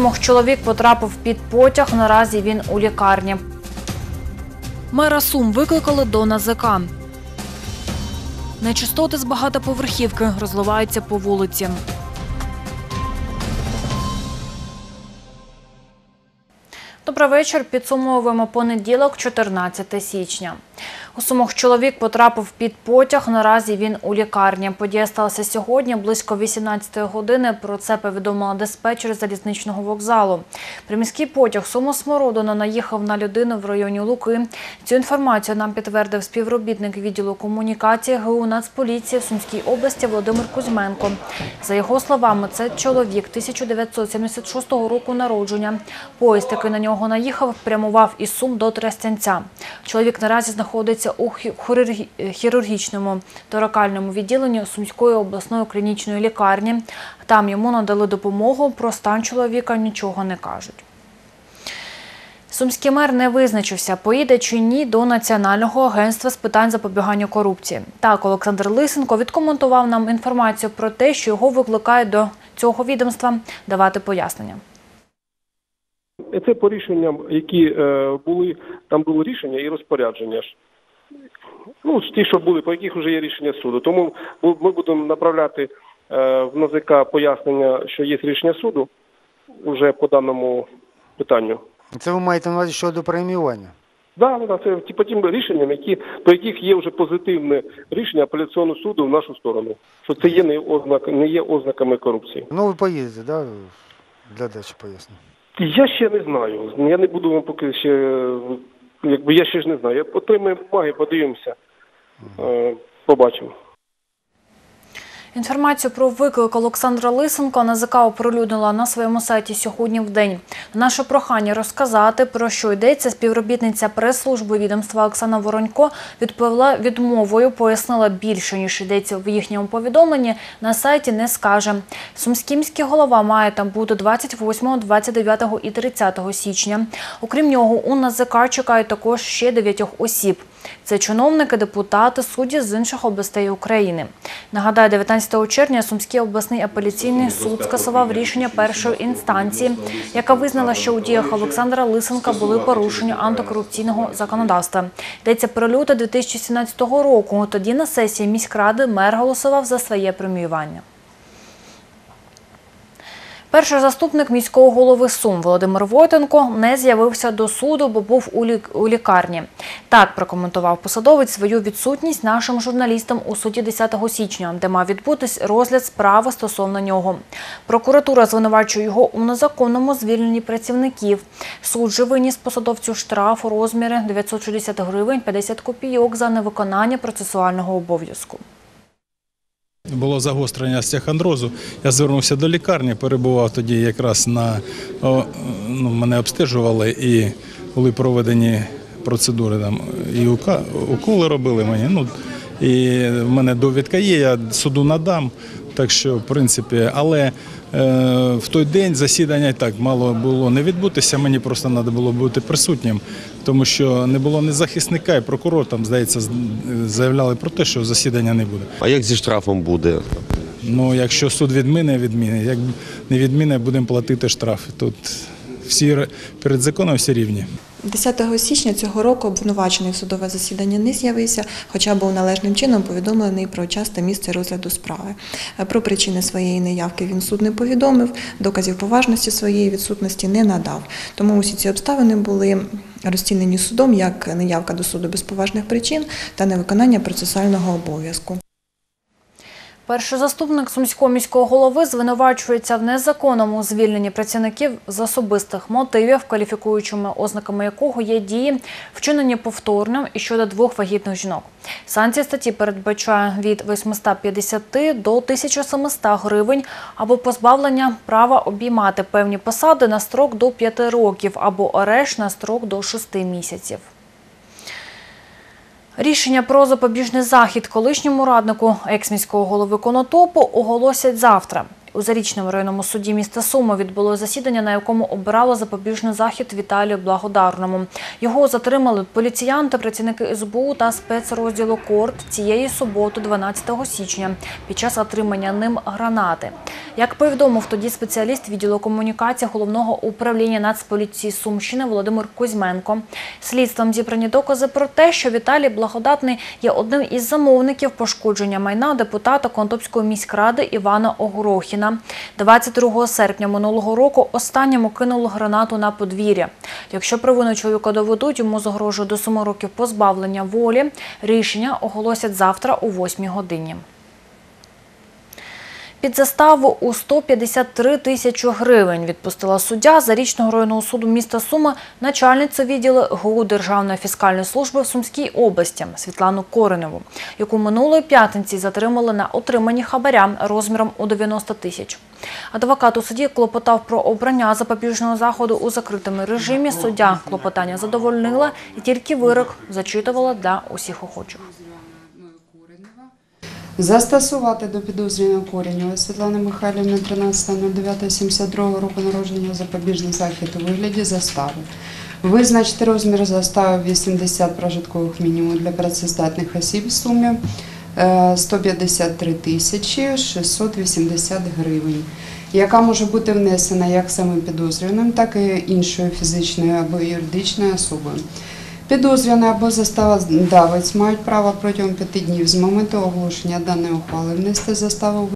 Сумах чоловік потрапив під потяг. Наразі він у лікарні. Мера Сум викликали до НАЗК. Нечистоти з багатоповерхівки розливаються по вулиці. Добрий вечір. Підсумовуємо понеділок, 14 січня. У Сумах чоловік потрапив під потяг. Наразі він у лікарні. Подія сталася сьогодні близько 18 години. Про це повідомила диспетчер залізничного вокзалу. Приміський потяг Сумо-Смородина наїхав на людину в районі Луки. Цю інформацію нам підтвердив співробітник відділу комунікації ГУ Нацполіції в Сумській області Володимир Кузьменко. За його словами, це чоловік 1976 року народження. Поїзд, який на нього наїхав, прямував із Сум до Тростянця. Чоловік наразі знаходиться у хі- хірургі- хірургічному торакальному відділенні Сумської обласної клінічної лікарні. Там йому надали допомогу. Про стан чоловіка нічого не кажуть. Сумський мер не визначився, поїде чи ні до Національного агентства з питань запобігання корупції. Так, Олександр Лисенко відкоментував нам інформацію про те, що його викликають до цього відомства давати пояснення. Це по рішенням, які е, були, там було рішення і розпорядження. Ну, ті, що були, по яких вже є рішення суду. Тому ми будемо направляти е, в НАЗК пояснення, що є рішення суду вже по даному питанню. Це ви маєте на увазі щодо преміювання? Да, да, це ті- по тим рішенням, які, по яких є вже позитивне рішення апеляційного суду в нашу сторону. Що це є не, ознак, не є ознаками корупції. Ну, ви поїдете, да? Для дачі поясню. Я ще не знаю. Я не буду вам поки ще, е, якби я ще ж не знаю. Я отримаю бумаги, подивимося, е, побачимо. Інформацію про виклик Олександра Лисенко НАЗК оприлюднила на своєму сайті сьогодні в день. На наше прохання розказати, про що йдеться, співробітниця прес-служби відомства Оксана Воронько відповіла відмовою, пояснила більше, ніж йдеться в їхньому повідомленні, на сайті не скаже. Сумський міський голова має там бути 28, 29 і 30 січня. Окрім нього, у НАЗК чекають також ще дев'ятьох осіб. Це чиновники, депутати, судді з інших областей України. Нагадаю, 19 червня Сумський обласний апеляційний суд скасував рішення першої інстанції, яка визнала, що у діях Олександра Лисенка були порушення антикорупційного законодавства. Йдеться про люте 2017 року. Тоді на сесії міськради мер голосував за своє преміювання. Перший заступник міського голови Сум Володимир Войтенко не з'явився до суду, бо був у, лік- у лікарні. Так прокоментував посадовець свою відсутність нашим журналістам у суді 10 січня, де мав відбутись розгляд справи стосовно нього. Прокуратура звинувачує його у незаконному звільненні працівників. Суд же виніс посадовцю штраф у розмірі 960 гривень 50 копійок за невиконання процесуального обов'язку. Було загострення стяхандрозу. Я звернувся до лікарні, перебував тоді якраз на ну, мене обстежували і були проведені процедури там і уколи робили мені. Ну і в мене довідка є, я суду надам. Так що, в принципі, але е, в той день засідання і так мало було не відбутися. Мені просто треба було бути присутнім, тому що не було ні захисника, і прокурор там, здається, заявляли про те, що засідання не буде. А як зі штрафом буде? Ну, якщо суд відміни, відміни. Як не відміни, будемо платити штраф. Тут всі перед законом всі рівні. 10 січня цього року обвинувачений в судове засідання не з'явився, хоча був належним чином повідомлений про час та місце розгляду справи. Е, Про причини своєї неявки він суд не повідомив, доказів поважності своєї відсутності не надав. Тому усі ці обставини були розцінені судом як неявка до суду без поважних причин та невиконання процесуального обов'язку. Перший заступник сумського міського голови звинувачується в незаконному звільненні працівників з особистих мотивів, кваліфікуючими ознаками якого є дії, вчинені повторно і щодо двох вагітних жінок. Санкція статті передбачає від 850 до 1700 гривень або позбавлення права обіймати певні посади на строк до 5 років або арешт на строк до 6 місяців. Рішення про запобіжний захід колишньому раднику екс-міського голови Конотопу оголосять завтра. У Зарічному районному суді міста Суми відбулося засідання, на якому обирало запобіжний захід Віталію Благодарному. Його затримали поліціянти, працівники СБУ та спецрозділу КОРТ цієї суботи, 12 січня, під час отримання ним гранати. Як повідомив тоді спеціаліст відділу комунікації головного управління Нацполіції Сумщини Володимир Кузьменко, слідством зібрані докази про те, що Віталій Благодатний є одним із замовників пошкодження майна депутата Конотопської міськради Івана Огорохіна. 22 серпня минулого року останньому кинуло гранату на подвір'я. Якщо провину чоловіка доведуть, йому загрожує до 7 років позбавлення волі. Рішення оголосять завтра о 8 годині. Під заставу у 153 тисячі гривень відпустила суддя Зарічного районного суду міста Суми начальницю відділу ГУ Державної фіскальної служби в Сумській області Світлану Кореневу, яку минулої п'ятниці затримали на отриманні хабаря розміром у 90 тисяч. Адвокат у суді клопотав про обрання запобіжного заходу у закритому режимі. Суддя клопотання задовольнила і тільки вирок зачитувала для усіх охочих. Застосувати до підозрюваного Коренєва Світлани Михайлівни 13.09.72 року народження запобіжний захід у вигляді застави. Визначити розмір застави 80 прожиткових мінімумів для працездатних осіб в сумі е, 153 тисячі 680 гривень, яка може бути внесена як самим підозрюваним, так і іншою фізичною або юридичною особою. Підозрюваний або заставодавець мають право протягом п'яти днів з моменту оголошення даної ухвали внести заставу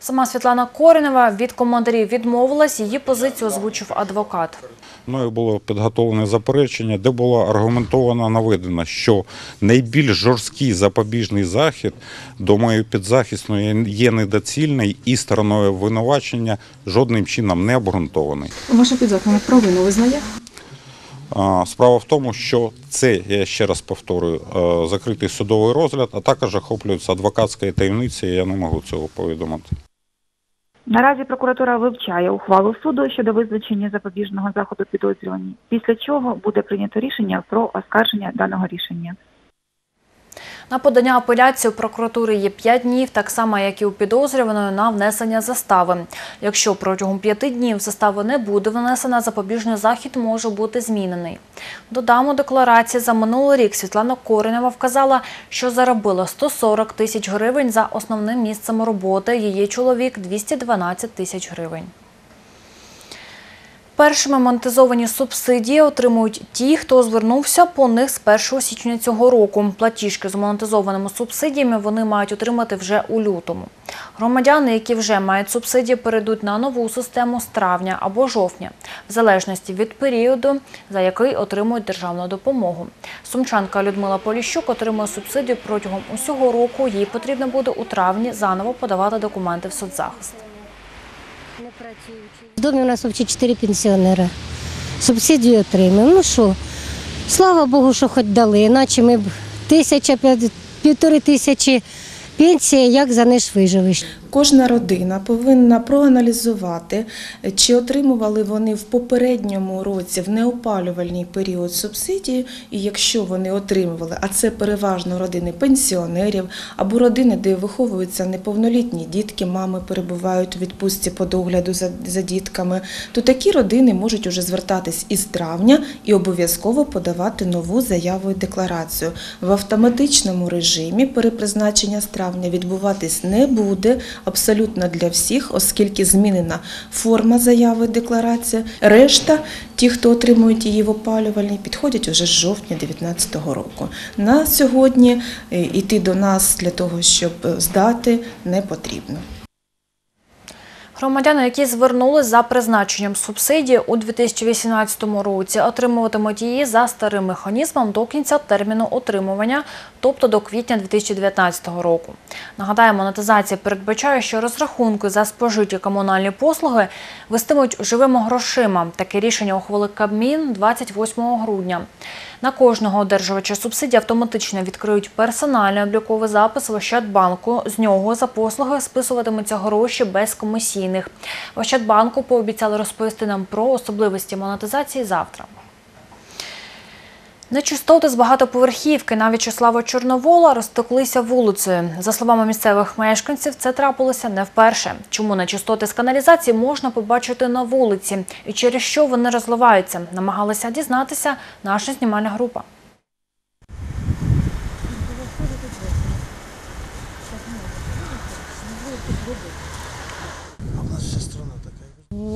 Сама Світлана Коренева від коментарів відмовилась. Її позицію озвучив адвокат. Мною було підготовлене заперечення, де було аргументовано наведено, що найбільш жорсткий запобіжний захід до моєї підзахисної є недоцільний і стороною обвинувачення жодним чином не обґрунтований. Ваша підзаконна провину визнає? Справа в тому, що це, я ще раз повторюю, е, закритий судовий розгляд, а також охоплюється адвокатською таємницею, я не можу цього повідомити. Наразі прокуратура вивчає ухвалу суду щодо визначення запобіжного заходу підозрювані, після чого буде прийнято рішення про оскарження даного рішення. На подання апеляції у прокуратури є 5 днів, так само, як і у підозрюваної на внесення застави. Якщо протягом 5 днів застава не буде внесена, запобіжний захід може бути змінений. Додам у декларації за минулий рік Світлана Коренева вказала, що заробила 140 тисяч гривень за основним місцем роботи. Її чоловік – 212 тисяч гривень. Першими монетизовані субсидії отримують ті, хто звернувся по них з 1 січня цього року. Платіжки з монетизованими субсидіями вони мають отримати вже у лютому. Громадяни, які вже мають субсидії, перейдуть на нову систему з травня або жовтня, в залежності від періоду, за який отримують державну допомогу. Сумчанка Людмила Поліщук отримує субсидію протягом усього року. Їй потрібно буде у травні заново подавати документи в соцзахист. В домі у нас взагалі чотири пенсіонери. Субсидію отримаємо. Ну що, слава Богу, що хоч дали, іначе ми б тисяча, півтори тисячі пенсії, як за них виживеш. Кожна родина повинна проаналізувати, чи отримували вони в попередньому році в неопалювальний період субсидії, і якщо вони отримували, а це переважно родини пенсіонерів або родини, де виховуються неповнолітні дітки, мами перебувають у відпустці по догляду за, дітками, то такі родини можуть уже звертатись із травня і обов'язково подавати нову заяву і декларацію. В автоматичному режимі перепризначення з відбуватись не буде абсолютно для всіх, оскільки змінена форма заяви і декларації. Решта, ті, хто отримують її в опалювальній, підходять уже з жовтня 2019 року. На сьогодні е, йти до нас для того, щоб е, здати, не потрібно. Громадяни, які звернулись за призначенням субсидії у 2018 році, отримуватимуть її за старим механізмом до кінця терміну отримування, тобто до квітня 2019 року. Нагадаю, монетизація передбачає, що розрахунки за спожиті комунальні послуги вестимуть живими грошима. Таке рішення ухвалив Кабмін 28 грудня. На кожного одержувача субсидій автоматично відкриють персональний обліковий запис в Ощадбанку. З нього за послуги списуватимуться гроші без комісійних. В Ощадбанку пообіцяли розповісти нам про особливості монетизації завтра. Нечистоти з багатоповерхівки на В'ячеслава Чорновола розтеклися вулицею. За словами місцевих мешканців, це трапилося не вперше. Чому нечистоти з каналізації можна побачити на вулиці і через що вони розливаються, намагалася дізнатися наша знімальна група.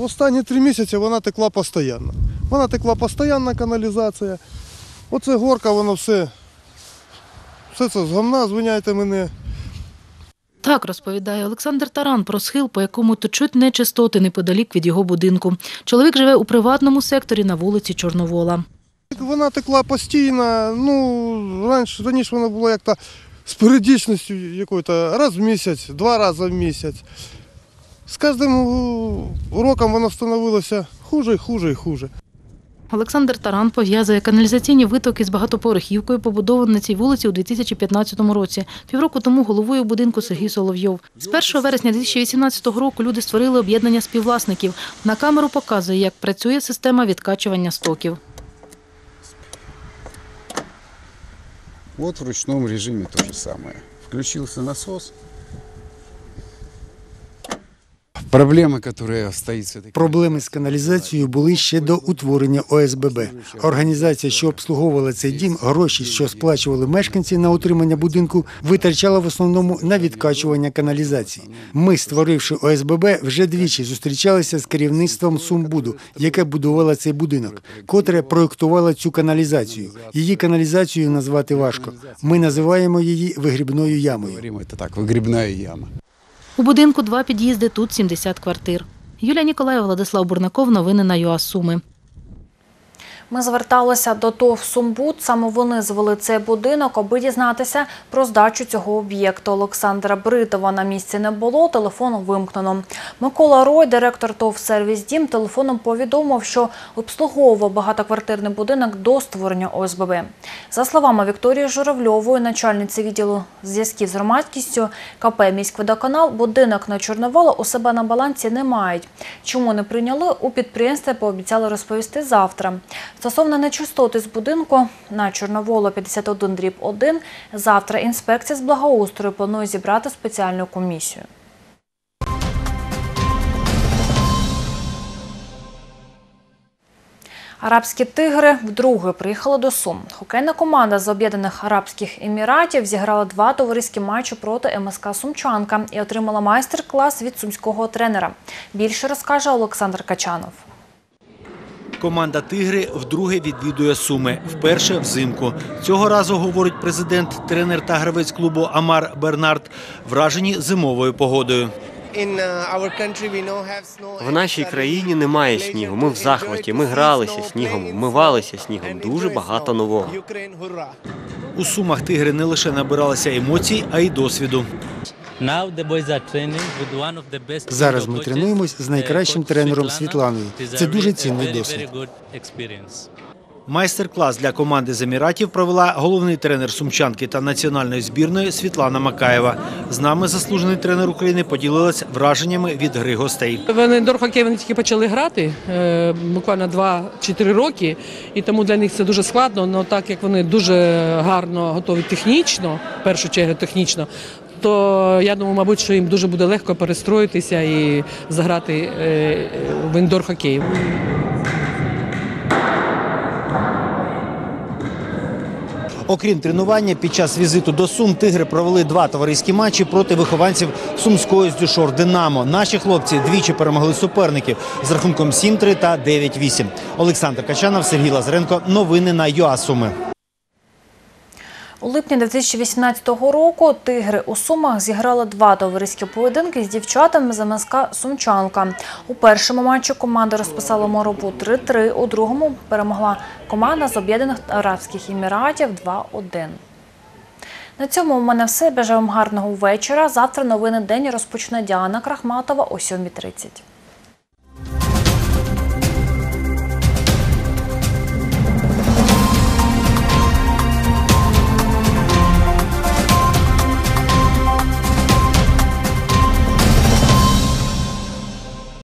Останні три місяці вона текла постійно. Вона текла постійна каналізація. Оце горка, воно все. Все це з гамна, звиняйте мене. Так розповідає Олександр Таран про схил, по якому течуть нечистоти неподалік від його будинку. Чоловік живе у приватному секторі на вулиці Чорновола. Вона текла постійно. Ну, раніше, раніше вона була як-то з періодичністю якою-то раз в місяць, два рази в місяць. З кожним у- роком вона становилася хуже і хуже і хуже. Олександр Таран пов'язує каналізаційні витоки з багатоповерхівкою, побудованою на цій вулиці у 2015 році. Півроку тому головою будинку Сергій Соловйов. З 1 вересня 2018 року люди створили об'єднання співвласників. На камеру показує, як працює система відкачування стоків. Вот в ручном режиме то же самое. Включился насос. Проблема, которая стоит с этой Проблеми з каналізацією були ще до утворення ОСББ. Організація, що обслуговувала цей дім, гроші, що сплачували мешканці на утримання будинку, витрачала в основному на відкачування каналізації. Ми, створивши ОСББ, вже двічі зустрічалися з керівництвом Сумбуду, яке будувало цей будинок, котре проєктувало цю каналізацію. Її каналізацією назвати важко. Ми називаємо її вигрібною ямою. Говорим это так, выгребная яма. У будинку два під'їзди, тут 70 квартир. Юлія Ніколаєва, Владислав Бурнаков. Новини на ЮА Суми. Ми зверталися до ТОВ «Сумбуд». Саме вони звели цей будинок, аби дізнатися про здачу цього об'єкту. Олександра Бритова на місці не було, телефон вимкнено. Микола Рой, директор ТОВ «Сервіс Дім», телефоном повідомив, що обслуговував багатоквартирний будинок до створення ОСББ. За словами Вікторії Журавльової, начальниці відділу зв'язків з громадськістю КП «Міськводоканал», будинок на Чорновола у себе на балансі не мають. Чому не прийняли, у підприємстві пообіцяли розповісти завтра. Стосовно нечистоти з будинку на Чорноволо 51 дріб 1, завтра інспекція з благоустрою планує зібрати спеціальну комісію. Арабські тигри вдруге приїхали до Сум. Хокейна команда з Об'єднаних Арабських Еміратів зіграла два товариські матчі проти МСК Сумчанка і отримала майстер-клас від сумського тренера. Більше розкаже Олександр Качанов. Команда Тигри вдруге відвідує Суми. Вперше взимку. Цього разу, говорить президент, тренер та гравець клубу Амар Бернард, вражені зимовою погодою. В нашій країні немає снігу. Ми в захваті. Ми гралися снігом, вмивалися снігом. Дуже багато нового. У Сумах тигри не лише набиралися емоцій, а й досвіду. Зараз ми тренуємось з найкращим тренером Світланою. Це дуже цінний досвід. Майстер-клас для команди з Еміратів провела головний тренер Сумчанки та національної збірної Світлана Макаєва. З нами заслужений тренер України поділилась враженнями від гри гостей. В індор-хокей вони тільки почали грати е, буквально 2-4 роки, і тому для них це дуже складно. Але так як вони дуже гарно готові технічно, в першу чергу технічно, то я думаю, мабуть, що їм дуже буде легко перестроїтися і заграти е, в індор-хокей. Окрім тренування, під час візиту до Сум тигри провели два товариські матчі проти вихованців Сумської з Дюшор Динамо. Наші хлопці двічі перемогли суперників з рахунком 7-3 та 9-8. Олександр Качанов, Сергій Лазаренко. Новини на ЮА Суми. У липні 2018 року тигри у Сумах зіграли два товариські поєдинки з дівчатами з МСК Сумчанка. У першому матчі команда розписала моробу 3-3, у другому перемогла команда з Об'єднаних Арабських Еміратів 2-1. На цьому у мене все. Бажаю вам гарного вечора. Завтра новини день розпочне Діана Крахматова о 7.30.